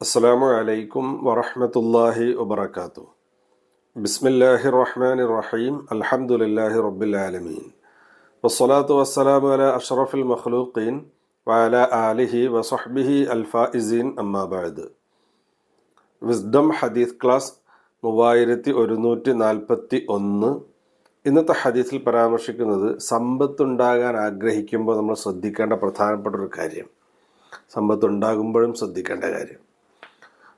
അസ്സലാമു അലൈക്കും വറഹ്മത്തുള്ളാഹി വബറകാതു ബിസ്മില്ലാഹി റഹ്മാനി റഹീം അൽഹംദുലില്ലാഹി റബ്ബിൽ ആലമീൻ വസ്സലാത്തു വസ്സലാമു അല അഷ്റഫിൽ മഖ്ലൂഖീൻ വഅല ആലിഹി വസഹ്ബിഹി അൽഫായിസീൻ അമ്മാ ബഅദ് വിസ്ഡം ഹദീസ് ക്ലാസ് മൂവായിരത്തി ഒരുന്നൂറ്റി നാൽപ്പത്തി ഒന്ന് ഇന്നത്തെ ഹദീസിൽ പരാമർശിക്കുന്നത് സമ്പത്തുണ്ടാകാൻ ആഗ്രഹിക്കുമ്പോൾ നമ്മൾ ശ്രദ്ധിക്കേണ്ട പ്രധാനപ്പെട്ട ഒരു കാര്യം. സമ്പത്തുണ്ടാകുമ്പോഴും ശ്രദ്ധിക്കേണ്ട കാര്യം.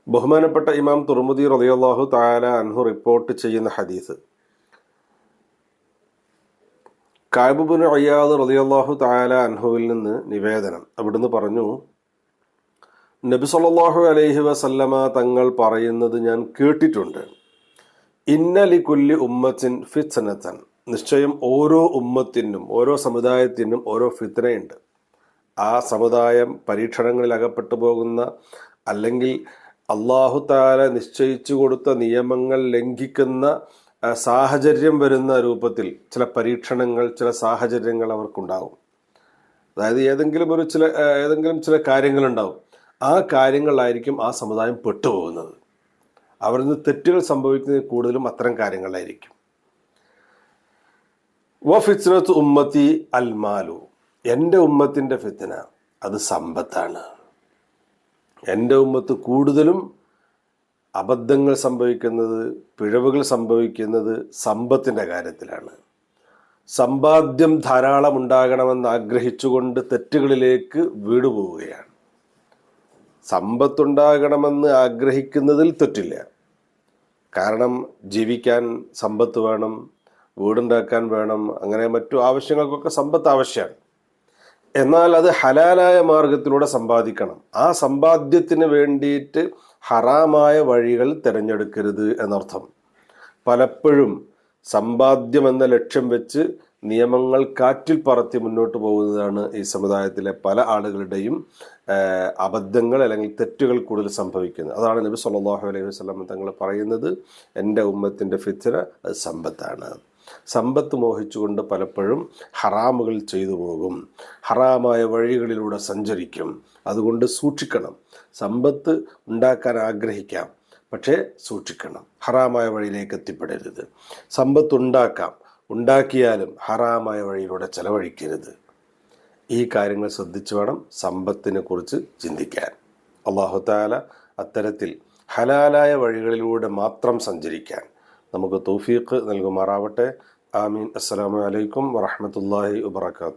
ബഹുമാനപ്പെട്ട ഇമാം തുർമുദി റളിയല്ലാഹു താല അൻഹു റിപ്പോർട്ട് ചെയ്യുന്ന ഹദീസ്. കായബുബുൻ അയ്യാദ് റളിയല്ലാഹു താല അൻഹുവിൽ നിന്ന് നിവേദനം. അവിടുന്ന് പറഞ്ഞു നബി സല്ലല്ലാഹു അലൈഹി വസല്ലമ തങ്ങൾ പറയുന്നത് ഞാൻ കേട്ടിട്ടുണ്ട്. ഇന്നലി കുല്ലി ഉമ്മത്തിൻ ഫിത്നത്തൻ നിശ്ചയം ഓരോ ഉമ്മത്തിനും ഓരോ സമുദായത്തിനും ഓരോ ഫിത്തനയുണ്ട് ആ സമുദായം പരീക്ഷണങ്ങളിൽ അകപ്പെട്ടു പോകുന്ന അല്ലെങ്കിൽ അള്ളാഹു താല നിശ്ചയിച്ചു കൊടുത്ത നിയമങ്ങൾ ലംഘിക്കുന്ന സാഹചര്യം വരുന്ന രൂപത്തിൽ ചില പരീക്ഷണങ്ങൾ ചില സാഹചര്യങ്ങൾ അവർക്കുണ്ടാകും അതായത് ഏതെങ്കിലും ഒരു ചില ഏതെങ്കിലും ചില കാര്യങ്ങളുണ്ടാവും. ആ കാര്യങ്ങളായിരിക്കും ആ സമുദായം പെട്ടുപോകുന്നത്. അവരിൽ നിന്ന് തെറ്റുകൾ സംഭവിക്കുന്നത് കൂടുതലും അത്തരം കാര്യങ്ങളിലായിരിക്കും വ ഫിത്നത്ത് ഉമ്മത്തി അൽമാലു എന്റെ ഉമ്മത്തിന്റെ ഫിത്തന അത് സമ്പത്താണ്. എന്റെ ഉമ്മത്ത് കൂടുതലും അബദ്ധങ്ങൾ സംഭവിക്കുന്നത് പിഴവുകൾ സംഭവിക്കുന്നത് സമ്പത്തിന്റെ കാര്യത്തിലാണ്. സമ്പാദ്യം ധാരാളം ഉണ്ടാകണമെന്ന് ആഗ്രഹിച്ചുകൊണ്ട് തെറ്റുകളിലേക്ക് വീടുപോവുകയാണ് സമ്പത്തുണ്ടാകണമെന്ന് ആഗ്രഹിക്കുന്നതിൽ തെറ്റില്ല. കാരണം ജീവിക്കാൻ സമ്പത്ത് വേണം വീടുണ്ടാക്കാൻ വേണം അങ്ങനെ മറ്റു ആവശ്യങ്ങൾക്കൊക്കെ സമ്പത്ത് ആവശ്യമാണ്. എന്നാൽ അത് ഹലാലായ മാർഗത്തിലൂടെ സമ്പാദിക്കണം. ആ സമ്പാദ്യത്തിന് വേണ്ടിയിട്ട് ഹറാമായ വഴികൾ തിരഞ്ഞെടുക്കരുത് എന്നർത്ഥം. പലപ്പോഴും സമ്പാദ്യം എന്ന ലക്ഷ്യം വെച്ച് നിയമങ്ങൾ കാറ്റിൽ പറത്തി മുന്നോട്ട് പോകുന്നതാണ് ഈ സമുദായത്തിലെ പല ആളുകളുടെയും അബദ്ധങ്ങൾ അല്ലെങ്കിൽ തെറ്റുകൾ കൂടുതൽ സംഭവിക്കുന്നത്. അതാണ് നബി സല്ലാഹു അലൈഹി വസ്ലം തങ്ങൾ പറയുന്നത് എന്റെ ഉമ്മത്തിന്റെ ഫിത്ന അത് സമ്പത്താണ്. സമ്പത്ത് മോഹിച്ചുകൊണ്ട് പലപ്പോഴും ഹറാമുകൾ ചെയ്തു പോകും. ഹറാമായ വഴികളിലൂടെ സഞ്ചരിക്കും. അതുകൊണ്ട് സൂക്ഷിക്കണം. സമ്പത്ത് ഉണ്ടാക്കാൻ ആഗ്രഹിക്കാം പക്ഷേ സൂക്ഷിക്കണം. ഹറാമായ വഴിയിലേക്ക് എത്തിപ്പെടരുത്. സമ്പത്ത് ഉണ്ടാക്കാം. ഉണ്ടാക്കിയാലും ഹറാമായ വഴിയിലൂടെ ചെലവഴിക്കരുത്. ഈ കാര്യങ്ങൾ ശ്രദ്ധിച്ചു വേണം സമ്പത്തിനെ കുറിച്ച് ചിന്തിക്കാൻ. അള്ളാഹു താല അത്തരത്തിൽ ഹലാലായ വഴികളിലൂടെ മാത്രം സഞ്ചരിക്കാൻ നമുക്ക് തൗഫീഖ് നൽകുമാറാവട്ടെ. ആമീൻ. അസ്സലാമു അലൈക്കും വറഹ്മത്തുള്ളാഹി വബറകാതുഹു.